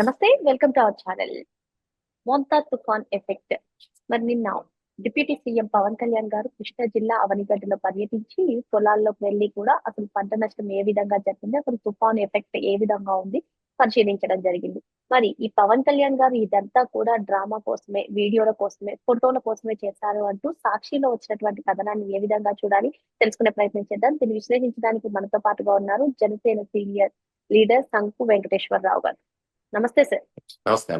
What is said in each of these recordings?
నమస్తే welcome to our channel. Montha తుఫాన్ effect. మరి నిన్న డిప్యూటీ సీఎం పవన్ కళ్యాణ్ గారు కృష్ణా జిల్లా అవనిగడ్డలో పర్యటించి పొలాల్లోకి వెళ్ళి కూడా అసలు పంట నష్టం ఏ విధంగా జరిగింది అసలు తుఫాన్ ఎఫెక్ట్ ఏ విధంగా ఉంది పరిశీలించడం జరిగింది. మరి ఈ పవన్ కళ్యాణ్ గారు ఇదంతా కూడా డ్రామా కోసమే వీడియోల కోసమే ఫోటోల కోసమే చేశారు అంటూ సాక్షిలో వచ్చినటువంటి కథనాన్ని ఏ విధంగా చూడాలి తెలుసుకునే ప్రయత్నం చేద్దాం. దీన్ని విశ్లేషించడానికి మనతో పాటుగా ఉన్నారు జనసేన సీనియర్ లీడర్ సంకు వెంకటేశ్వరరావు గారు. నమస్తే సార్. నమస్తే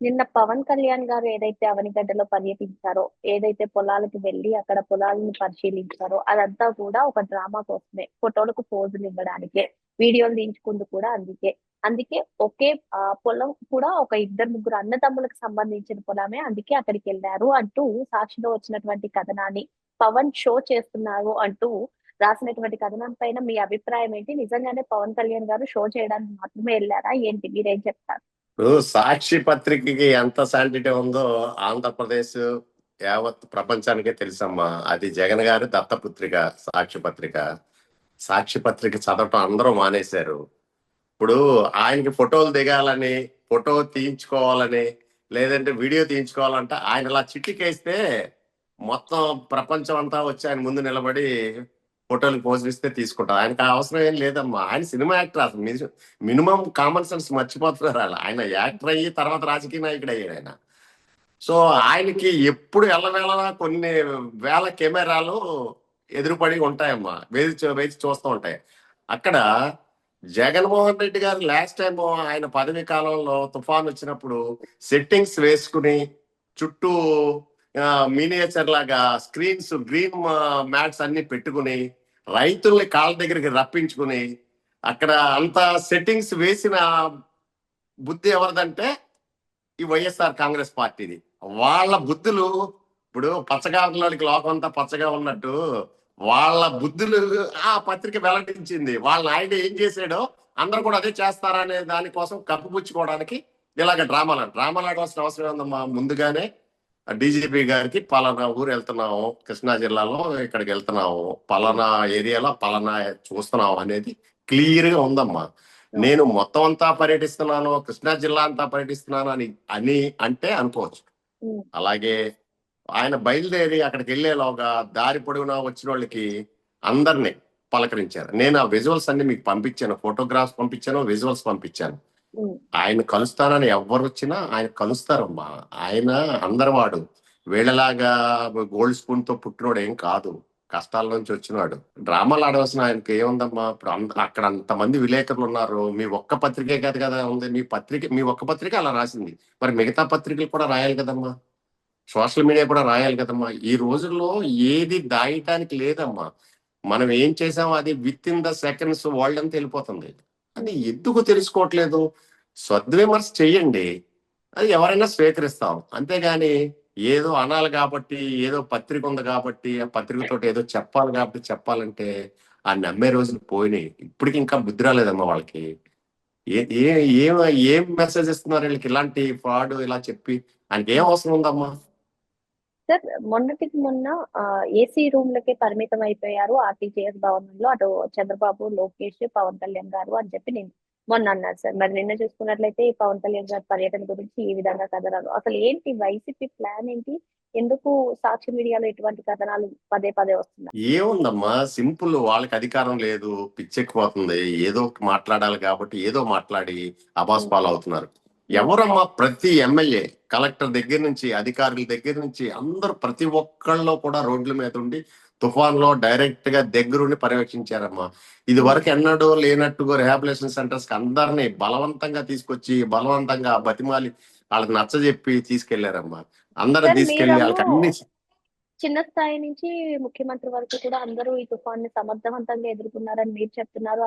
నిన్న పవన్ కళ్యాణ్ గారు ఏదైతే అవనిగడ్డలో పర్యటించారో ఏదైతే పొలాలకు వెళ్ళి అక్కడ పొలాలను పరిశీలించారో అదంతా కూడా ఒక డ్రామా కోసమే. ఫోటోలకు పోజులు ఇవ్వడానికే వీడియోలు తీయించుకుంటూ కూడా అందుకే. అందుకే ఒకే ఆ, పొలం కూడా ఒక ఇద్దరు ముగ్గురు అన్నదమ్ములకు సంబంధించిన పొలమే అందుకే అక్కడికి వెళ్ళారు అంటూ సాక్షిలో వచ్చినటువంటి కథనాన్ని పవన్ షో చేస్తున్నారు అంటూ రాసినటువంటి కథనం పైన మీ అభిప్రాయం ఏంటి? నిజంగానే పవన్ కళ్యాణ్ గారు షో చేయడానికి మాత్రమే వెళ్ళారా? ఏంటి? మీరేం చెప్తారు? ఇప్పుడు సాక్షి పత్రికకి ఎంత శాంటిటీ ఉందో ఆంధ్రప్రదేశ్ యావత్ ప్రపంచానికే తెలుసమ్మా. అది జగన్ గారి దత్తపుత్రిక సాక్షి పత్రిక. సాక్షి పత్రిక చదవటం అందరూ మానేశారు. ఇప్పుడు ఆయనకి ఫోటోలు దిగాలని ఫోటో తీయించుకోవాలని లేదంటే వీడియో తీయించుకోవాలంటే ఆయన ఇలా చిట్టికేస్తే మొత్తం ప్రపంచం అంతా వచ్చి ఆయన ముందు నిలబడి ఫోటోలు పోస్ట్ ఇస్తే తీసుకుంటారు ఆయనకు ఆ అవసరం ఏం లేదమ్మా. ఆయన సినిమా యాక్టర్ అసలు. మిని- మినిమం కామన్ సెన్స్ మర్చిపోతున్నారు అలా. ఆయన యాక్టర్ అయ్యి తర్వాత రాజకీయ నాయకుడు అయ్యాడు ఆయన. సో ఆయనకి ఎప్పుడు ఎల్లవేళలా కొన్ని వేల కెమెరాలు ఎదురుపడి ఉంటాయమ్మా. వేచి వేచి చూస్తూ ఉంటాయి. అక్కడ జగన్మోహన్ రెడ్డి గారు లాస్ట్ టైం ఆయన పదవి కాలంలో తుఫాన్ వచ్చినప్పుడు సెట్టింగ్స్ వేసుకుని చుట్టూ మినియేచర్ లాగా స్క్రీన్స్ గ్రీన్ మ్యాట్స్ అన్ని పెట్టుకుని రైతుల్ని కాళ్ళ దగ్గరికి రప్పించుకుని అక్కడ అంత సెట్టింగ్స్ వేసిన బుద్ధి ఎవరిదంటే ఈ వైఎస్ఆర్ కాంగ్రెస్ పార్టీది. వాళ్ళ బుద్ధులు ఇప్పుడు పచ్చగారులకి లోకం అంతా పచ్చగా ఉన్నట్టు వాళ్ళ బుద్ధులు ఆ పత్రిక వెల్లడించింది. వాళ్ళ నాయుడు ఏం చేశాడో అందరూ కూడా అదే చేస్తారనే దానికోసం కప్పిపుచ్చుకోవడానికి ఇలాగ డ్రామాలు డ్రామాలు ఆడవలసిన అవసరం ఉందమ్మా ముందుగానే డీజీపీ గారికి పలానా ఊరు వెళ్తున్నాము కృష్ణా జిల్లాలో ఇక్కడికి వెళ్తున్నాము పలానా ఏరియాలో పలానా చూస్తున్నాము అనేది క్లియర్గా ఉందమ్మా నేను మొత్తం అంతా పర్యటిస్తున్నాను కృష్ణా జిల్లా అంతా పర్యటిస్తున్నాను అని అని అంటే అనుకోవచ్చు. అలాగే ఆయన బయలుదేరి అక్కడికి వెళ్ళేలోగా దారి పొడవునా వచ్చిన వాళ్ళకి అందరినీ పలకరించారు నేను ఆ విజువల్స్ అన్ని మీకు పంపించాను ఫోటోగ్రాఫ్స్ పంపించాను విజువల్స్ పంపించాను. ఆయన కలుస్తానని ఎవరు వచ్చినా ఆయన కలుస్తారమ్మా ఆయన అందరివాడు. వీళ్ళలాగా గోల్డ్ స్పూన్తో పుట్టినోడు ఏం కాదు. కష్టాల నుంచి వచ్చినవాడు డ్రామాలు ఆడవలసిన ఆయనకి ఏముందమ్మా? ఇప్పుడు అంత- అక్కడ అంతమంది విలేకరులు ఉన్నారు. మీ ఒక్క పత్రికే కాదు కదా ఉంది. మీ పత్రిక మీ ఒక్క పత్రిక అలా రాసింది. మరి మిగతా పత్రికలు కూడా రాయాలి కదమ్మా? సోషల్ మీడియా కూడా రాయాలి కదమ్మా? ఈ రోజుల్లో ఏది దాయటానికి లేదమ్మా. మనం ఏం చేసామో అది with in the seconds world అంతా వెళ్ళిపోతుంది. అని ఎందుకు తెలుసుకోవట్లేదు? సద్విమర్శ చెయ్యండి. అది ఎవరైనా స్వీకరిస్తాం. అంతేగాని ఏదో అనాలి కాబట్టి ఏదో పత్రిక ఉంది కాబట్టి ఆ పత్రికతో ఏదో చెప్పాలి కాబట్టి చెప్పాలంటే ఆ నమ్మే రోజులు పోయినాయి. ఇప్పటికి ఇంకా బుద్ధి రాలేదమ్మా వాళ్ళకి. ఏ ఏ ఏం ఏం మెసేజ్ ఇస్తున్నారు వీళ్ళకి? ఇలాంటి ఫ్రాడ్ ఇలా చెప్పి ఆయనకి ఏం అవసరం ఉందమ్మా? సార్ మొన్నటికి మొన్న ఏసీ రూమ్ లకే పరిమితం అయిపోయారు ఆర్టీజీఎస్ భవనంలో అటు చంద్రబాబు లోకేష్ పవన్ కళ్యాణ్ గారు అని చెప్పి నేను మొన్న అన్నారు సార్. మరి నిన్న చూసుకున్నట్లయితే ఈ పవన్ కళ్యాణ్ గారి పర్యటన గురించి ఈ విధంగా కథనాలు. అసలు ఏంటి వైసీపీ ప్లాన్ ఏంటి? ఎందుకు సాక్షి మీడియాలో ఇటువంటి కథనాలు పదే పదే వస్తున్నాయి? ఏముందమ్మా? సింపుల్ వాళ్ళకి అధికారం లేదు పిచ్చెక్కిపోతుంది. ఏదో మాట్లాడాలి కాబట్టి ఏదో మాట్లాడి అబాస్ పాలు అవుతున్నారు ఎవరమ్మా? ప్రతి ఎమ్మెల్యే కలెక్టర్ దగ్గర నుంచి అధికారుల దగ్గర నుంచి అందరూ ప్రతి ఒక్కళ్ళు కూడా రోడ్ల మీద ఉండి తుఫాన్లో డైరెక్ట్గా దగ్గరుండి పర్యవేక్షించారమ్మా. ఇది వరకు ఎన్నడూ లేనట్టుగా రిహాబిలేషన్ సెంటర్స్కి అందరినీ బలవంతంగా తీసుకొచ్చి బలవంతంగా బతిమాలి వాళ్ళకి నచ్చజెప్పి తీసుకెళ్ళారమ్మా. అందరూ తీసుకెళ్ళి వాళ్ళకి అన్ని చిన్న స్థాయి నుంచి ముఖ్యమంత్రి వరకు కూడా అందరూ ఈ తుఫాన్ని సమర్థవంతంగా ఎదుర్కొన్నారని మీరు చెప్తున్నారు.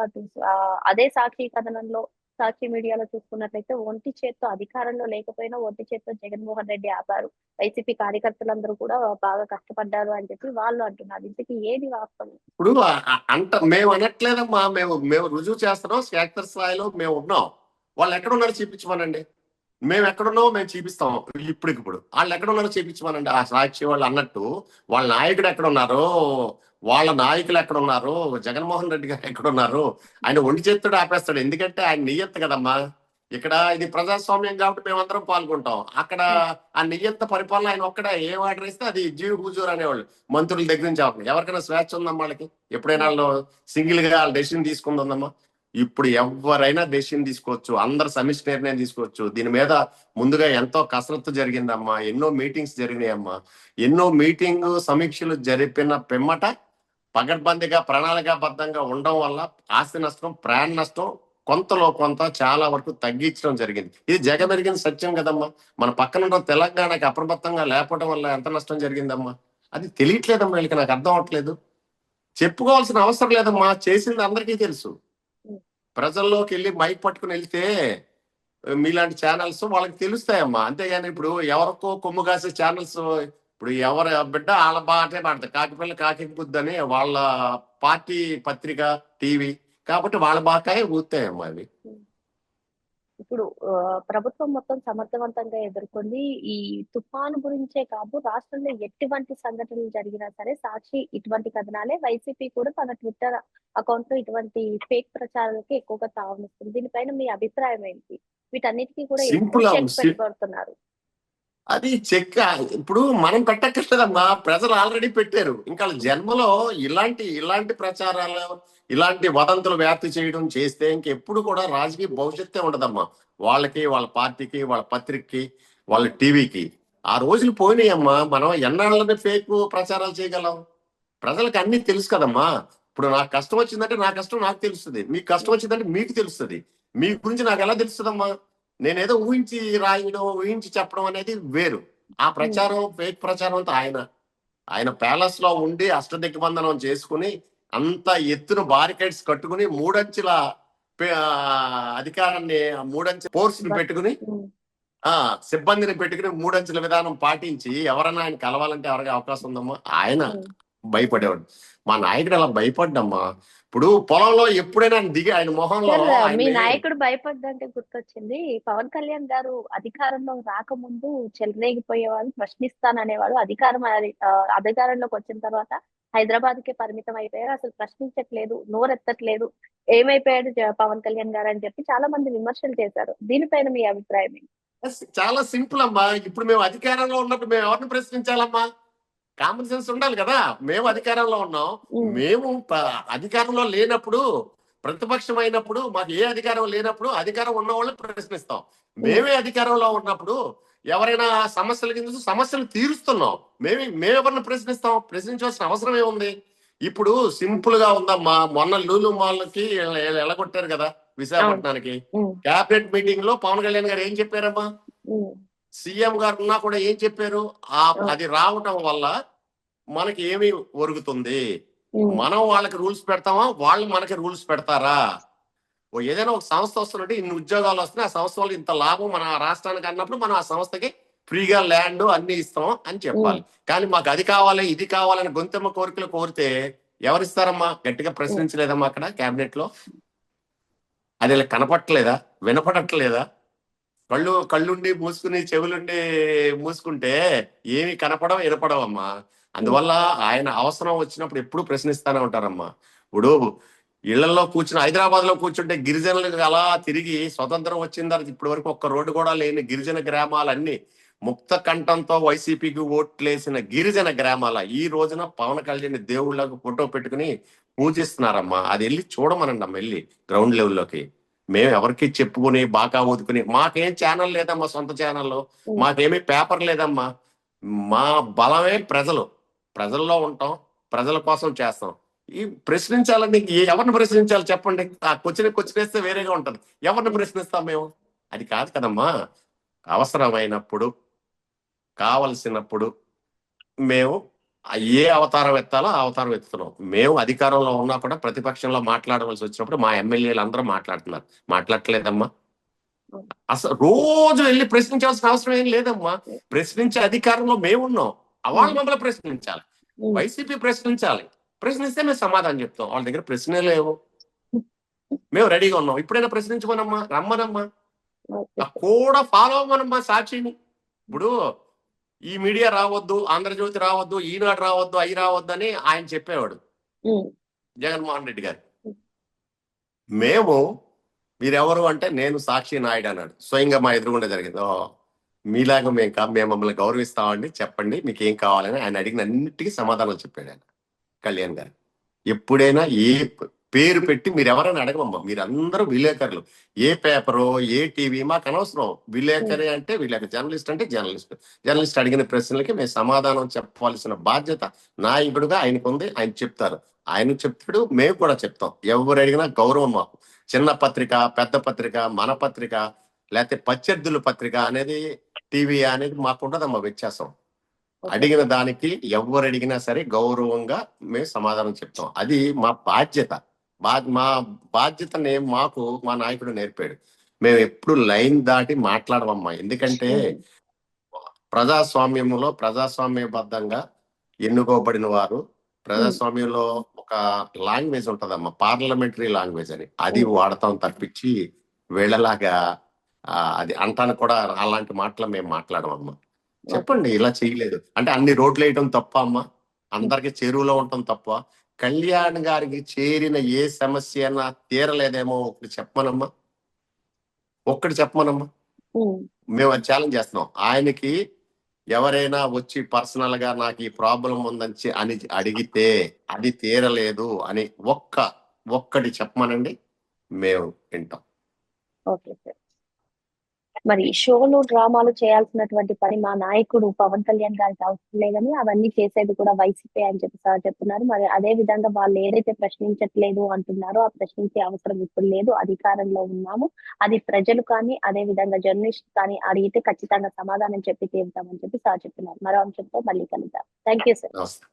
అదే సాక్షి కథనంలో సాక్షి మీడియాలో చూసుకున్నట్లయితే ఒంటి చేత్తో అధికారంలో లేకపోయినా ఒంటి చేత్తో జగన్మోహన్ రెడ్డి ఆపారు. వైసీపీ కార్యకర్తలందరూ కూడా బాగా కష్టపడ్డారు అని చెప్పి వాళ్ళు అంటున్నారు. ఇంతకి ఏది వాస్తవం? ఇప్పుడు అంట మేము అనట్లేదమ్మా. మేము మేము రుజువు చేస్తున్నాం. క్షేత్ర స్థాయిలో మేము ఉన్నాం. వాళ్ళు ఎక్కడ ఉన్నారో చూపించమనండి? మేము ఎక్కడున్నామో మేము చూపిస్తాం. ఇప్పటికిప్పుడు వాళ్ళు ఎక్కడ ఉన్నారో చూపించమనండి. ఆ సాక్షి వాళ్ళు అన్నట్టు వాళ్ళ నాయకుడు ఎక్కడ ఉన్నారో వాళ్ళ నాయకులు ఎక్కడ ఉన్నారు జగన్మోహన్ రెడ్డి గారు ఎక్కడ ఉన్నారు ఆయన ఒంటి చేతుడు ఆపేస్తాడు. ఎందుకంటే ఆయన నియత్తు కదమ్మా. ఇక్కడ ఇది ప్రజాస్వామ్యం కాబట్టి మేమందరం పాల్గొంటాం. అక్కడ ఆ నియంత పరిపాలన ఆయన ఒక్కడ. ఏం ఆర్డర్ ఇస్తే అది జీవి హుజూర్ అనేవాళ్ళు మంత్రుల దగ్గర నుంచి అవుతుంది ఎవరికైనా స్వేచ్ఛ ఉందమ్మా వాళ్ళకి? ఎప్పుడైనా వాళ్ళు సింగిల్గా వాళ్ళ డెసిషన్ తీసుకుందమ్మా. ఇప్పుడు ఎవరైనా డెసిషన్ తీసుకోవచ్చు అందరు సమిష్టి నిర్ణయం తీసుకోవచ్చు. దీని మీద ముందుగా ఎంతో కసరత్తు జరిగిందమ్మా ఎన్నో మీటింగ్స్ జరిగినాయమ్మా. ఎన్నో మీటింగ్ సమీక్షలు జరిపిన పిమ్మట పగడ్బందీగా ప్రణాళికాబద్ధంగా ఉండడం వల్ల ఆస్తి నష్టం ప్రాణ నష్టం కొంతలో కొంత చాలా వరకు తగ్గించడం జరిగింది. ఇది జగమెరిగిన సత్యం కదమ్మా. మన పక్కన ఉన్న తెలంగాణకి అప్రమత్తంగా లేకపోవడం వల్ల ఎంత నష్టం జరిగిందమ్మా? అది తెలియట్లేదమ్మా వీళ్ళకి నాకు అర్థం అవట్లేదు చెప్పుకోవాల్సిన అవసరం లేదమ్మా చేసింది అందరికీ తెలుసు. ప్రజల్లోకి వెళ్ళి మైక్ పట్టుకుని వెళ్తే మీలాంటి ఛానల్స్ వాళ్ళకి తెలుస్తాయమ్మా. అంతేగాని ఇప్పుడు ఎవరికో కొమ్ము కాసే ఛానల్స్ ఇప్పుడు ఎవరు బిడ్డ వాళ్ళ బాటే పడతాయి కాకిపిల్ల కాకి వాళ్ళ పార్టీ పత్రిక టీవీ కాబట్టి వాళ్ళ బాకాయే ఊతాయమ్మా అవి. ఇప్పుడు ప్రభుత్వం మొత్తం సమర్థవంతంగా ఎదుర్కొంది ఈ తుఫాను గురించే కాదు రాష్ట్రంలో ఎటువంటి సంఘటనలు జరిగినా సరే సాక్షి ఇటువంటి కథనాలే. వైసీపీ కూడా తన ట్విట్టర్ అకౌంట్లో ఇటువంటి ఫేక్ ప్రచారాలకి ఎక్కువగా తావనిస్తుంది. దీనిపైన మీ అభిప్రాయం ఏంటి? వీటన్నిటికీ కూడా. పెట్టబడుతున్నారు? అది చెక్క ఇప్పుడు మనం పెట్టక్కర్లేదమ్మా ప్రజలు ఆల్రెడీ పెట్టారు. ఇంకా వాళ్ళ జన్మలో ఇలాంటి ఇలాంటి ప్రచారాలు ఇలాంటి వదంతులు వ్యాప్తి చేయడం చేస్తే ఇంకెప్పుడు కూడా రాజకీయ భవిష్యత్తే ఉండదమ్మా. వాళ్ళకి వాళ్ళ పార్టీకి వాళ్ళ పత్రికకి వాళ్ళ టీవీకి. ఆ రోజులు పోయినాయమ్మా. మనం ఎన్నాళ్ళని ఫేక్ ప్రచారాలు చేయగలం? ప్రజలకు అన్ని తెలుసు కదమ్మా. ఇప్పుడు నాకు కష్టం వచ్చిందంటే నా కష్టం నాకు తెలుస్తుంది. మీకు కష్టం వచ్చిందంటే మీకు తెలుస్తుంది. మీ గురించి నాకు ఎలా తెలుస్తుందమ్మా? నేనేదో ఊహించి రాయడం ఊహించి చెప్పడం అనేది వేరు. ఆ ప్రచారం ఫేక్ ప్రచారం అంతా ఆయన ఆయన ప్యాలెస్లో ఉండి అష్టదిగ్బంధనం చేసుకుని అంత ఎత్తున బారికేడ్స్ కట్టుకుని మూడంచెల అధికారాన్ని ఆ మూడంచె ఫోర్స్ని పెట్టుకుని ఉమ్, ఆ సిబ్బందిని పెట్టుకుని మూడంచెల విధానం పాటించి ఎవరైనా ఆయన కలవాలంటే ఎవరికి అవకాశం ఉందమ్మా? ఆయన. ఉమ్. భయపడేవాడు. మా నాయకుడు అలా భయపడ్డమ్మా. ఇప్పుడు పొలంలో ఎప్పుడైనా దిగి ఆయన మొహంలో మీ నాయకుడు భయపడ్డంటే గుర్తొచ్చింది. పవన్ కళ్యాణ్ గారు అధికారంలో రాకముందు చెలరేగిపోయేవాళ్ళు ప్రశ్నిస్తాననేవాడు. అధికారం అధికారంలోకి వచ్చిన తర్వాత హైదరాబాద్ కే పరిమితం అయిపోయారు. అసలు ప్రశ్నించట్లేదు నోరెత్తట్లేదు. ఏమైపోయాడు పవన్ కళ్యాణ్ గారు అని చెప్పి చాలా మంది విమర్శలు చేశారు. దీనిపైన మీ అభిప్రాయం చాలా సింపుల్ అమ్మా. ఇప్పుడు మేము అధికారంలో ఉన్నప్పుడు మేము ఎవరిని ప్రశ్నించాలమ్మా? కామన్ సెన్స్ ఉండాలి కదా. మేము అధికారంలో ఉన్నాం. ఉమ్, మేము అధికారంలో లేనప్పుడు ప్రతిపక్షం అయినప్పుడు మాకు ఏ అధికారం లేనప్పుడు అధికారం ఉన్న వాళ్ళని ప్రశ్నిస్తాం మేమే అధికారంలో ఉన్నప్పుడు ఎవరైనా సమస్యల కింద సమస్యలు తీరుస్తున్నాం. మేమే మేమెవరిని ప్రశ్నిస్తాం? ప్రశ్నించాల్సిన అవసరం ఏముంది? ఇప్పుడు సింపుల్గా ఉందమ్మా. మొన్న లూలు మాల్కి ఎలగొట్టారు కదా విశాఖపట్నానికి. క్యాబినెట్ మీటింగ్లో పవన్ కళ్యాణ్ గారు ఏం చెప్పారమ్మా? సీఎం గారు ఉన్నా కూడా ఏం చెప్పారు? ఆ అది రావటం వల్ల మనకి ఏమి ఒరుగుతుంది. మనం వాళ్ళకి రూల్స్ పెడతామా? వాళ్ళు మనకి రూల్స్ పెడతారా? ఏదైనా ఒక సంస్థ వస్తున్నట్టు ఇన్ని ఉద్యోగాలు వస్తున్నాయి ఆ సంస్థ ఇంత లాభం మన రాష్ట్రానికి అన్నప్పుడు మనం ఆ సంస్థకి ఫ్రీగా ల్యాండ్ అన్ని ఇస్తాం అని చెప్పాలి. కానీ మాకు అది కావాలి ఇది కావాలని గొంతెమ్మ కోరికలు కోరితే ఎవరిస్తారమ్మా? గట్టిగా ప్రశ్నించలేదమ్మా అక్కడ కేబినెట్లో అది కనపట్టలేదా? వినపడట్లేదా? కళ్ళు కళ్ళుండి మూసుకుని చెవులుండి మూసుకుంటే ఏమి కనపడం వినపడవమ్మా. అందువల్ల ఆయన అవసరం వచ్చినప్పుడు ఎప్పుడు ప్రశ్నిస్తానే ఉంటారమ్మా. ఇప్పుడు ఇళ్ళలో కూర్చుని హైదరాబాద్లో కూర్చుంటే గిరిజనులకు అలా తిరిగి స్వతంత్రం వచ్చిన తర్వాత ఇప్పటి వరకు ఒక్క రోడ్డు కూడా లేని గిరిజన గ్రామాలన్నీ ముక్త కంఠంతో వైసీపీకి ఓట్లేసిన గిరిజన గ్రామాల ఈ రోజున పవన్ కళ్యాణ్ దేవుళ్ళకు ఫోటో పెట్టుకుని పూజిస్తున్నారమ్మా. అది వెళ్ళి చూడమనండి అమ్మ వెళ్ళి గ్రౌండ్ లెవెల్లోకి. మేము ఎవరికి చెప్పుకుని బాగా ఊదుకుని మాకేం ఛానల్ లేదమ్మా సొంత ఛానల్లో మాకేమీ పేపర్ లేదమ్మా. మా బలమే ప్రజలు. ప్రజల్లో ఉంటాం ప్రజల కోసం చేస్తాం. ఈ ప్రశ్నించాలని ఎవరిని ప్రశ్నించాలి చెప్పండి? ఆ క్వశ్చన్ క్వశ్చన్ వేరేగా ఉంటది. ఎవరిని ప్రశ్నిస్తాం మేము? అది కాదు కదమ్మా. అవసరమైనప్పుడు కావలసినప్పుడు మేము ఏ అవతారం ఎత్తాలో ఆ అవతారం ఎత్తుతున్నాం. మేము అధికారంలో ఉన్నా కూడా ప్రతిపక్షంలో మాట్లాడవలసి వచ్చినప్పుడు మా ఎమ్మెల్యేలు అందరూ మాట్లాడుతున్నారు. మాట్లాడట్లేదమ్మా. అసలు రోజు వెళ్ళి ప్రశ్నించాల్సిన అవసరం ఏం లేదమ్మా. ప్రశ్నించే అధికారంలో మేము ఉన్నాం వాళ్ళు మమ్మల్ని ప్రశ్నించాలి. వైసీపీ ప్రశ్నించాలి. ప్రశ్నిస్తే మేము సమాధానం చెప్తాం. వాళ్ళ దగ్గర ప్రశ్నే లేవు. మేము రెడీగా ఉన్నాం. ఇప్పుడైనా ప్రశ్నించమనమ్మా? రమ్మనమ్మా. కూడా ఫాలో అవ్వమనమ్మా సాక్షిని. ఇప్పుడు ఈ మీడియా రావద్దు ఆంధ్రజ్యోతి రావద్దు ఈనాడు రావద్దు అయి రావద్దు అని ఆయన చెప్పేవాడు. జగన్మోహన్ రెడ్డి గారు. మేము మీరెవరు అంటే నేను సాక్షి నాయుడు అన్నాడు. స్వయంగా మా ఎదురుగుండా జరిగింది. మీలాగా మేము కా మేము మమ్మల్ని గౌరవిస్తామండి చెప్పండి మీకు ఏం కావాలని ఆయన అడిగిన అన్నిటికీ సమాధానం చెప్పాడు ఆయన. కళ్యాణ్ గారు. ఎప్పుడైనా ఏ పేరు పెట్టి మీరు ఎవరైనా అడగమమ్మా. మీరు అందరూ విలేకరులు. ఏ పేపరు ఏ టీవీ మాకు అనవసరం విలేకరి అంటే విలేకరు. జర్నలిస్ట్ అంటే జర్నలిస్ట్. జర్నలిస్ట్ అడిగిన ప్రశ్నలకి మేము సమాధానం చెప్పవలసిన బాధ్యత నాయకుడుగా ఆయనకు ఉంది ఆయన చెప్తారు. ఆయన చెప్తాడు మేము కూడా చెప్తాం. ఎవరు అడిగినా గౌరవం మాకు. చిన్న పత్రిక పెద్ద పత్రిక మన పత్రిక లేకపోతే ప్రత్యర్థుల పత్రిక అనేది టీవీ అనేది మాకు ఉండదమ్మా వ్యత్యాసం అడిగిన దానికి ఎవరు అడిగినా సరే గౌరవంగా మేము సమాధానం చెప్తాం. అది మా బాధ్యత. బా మా బాధ్యతని మాకు మా నాయకుడు నేర్పాడు. మేము ఎప్పుడు లైన్ దాటి మాట్లాడమమ్మా ఎందుకంటే ప్రజాస్వామ్యంలో ప్రజాస్వామ్యబద్ధంగా ఎన్నుకోబడిన వారు. ప్రజాస్వామ్యంలో ఒక లాంగ్వేజ్ ఉంటదమ్మా. పార్లమెంటరీ లాంగ్వేజ్ అని. అది. వాడతాం తప్పించి వీళ్ళలాగా అది అంటానికి కూడా అలాంటి మాటలు మేము మాట్లాడమమ్మా చెప్పండి ఇలా చేయలేదు. అంటే అన్ని రోడ్లు వేయడం తప్ప అమ్మా. అందరికి చెరువులో ఉండటం తప్ప. కళ్యాణ్ గారికి చేరిన ఏ సమస్య అయినా తీరలేదేమో ఒకటి చెప్పమనమ్మా. ఒక్కటి చెప్పమనమ్మా. మేము అది ఛాలెంజ్ చేస్తున్నాం. ఆయనకి ఎవరైనా వచ్చి పర్సనల్గా నాకు ఈ ప్రాబ్లం ఉందని అని అడిగితే అది తీరలేదు అని ఒక్క ఒక్కటి చెప్పమనండి. మేము వింటాం. Okay sir. మరి షోలు డ్రామాలు చేయాల్సినటువంటి పని మా నాయకుడు పవన్ కళ్యాణ్ గారికి అవసరం లేదని అవన్నీ చేసేది కూడా వైసీపీ అని చెప్పి సార్ చెప్తున్నారు. మరి అదే విధంగా వాళ్ళు ఏదైతే ప్రశ్నించట్లేదు అంటున్నారో ఆ ప్రశ్నించే అవసరం ఇప్పుడు లేదు. అధికారంలో ఉన్నాము. అది ప్రజలు కానీ అదే విధంగా జర్నలిస్ట్ కానీ అడిగితే ఖచ్చితంగా సమాధానం చెప్పి తీరుతామని చెప్పి సార్ చెప్తున్నారు. మరో అంశంతో మళ్ళీ కలుద్దాం. Thank you sir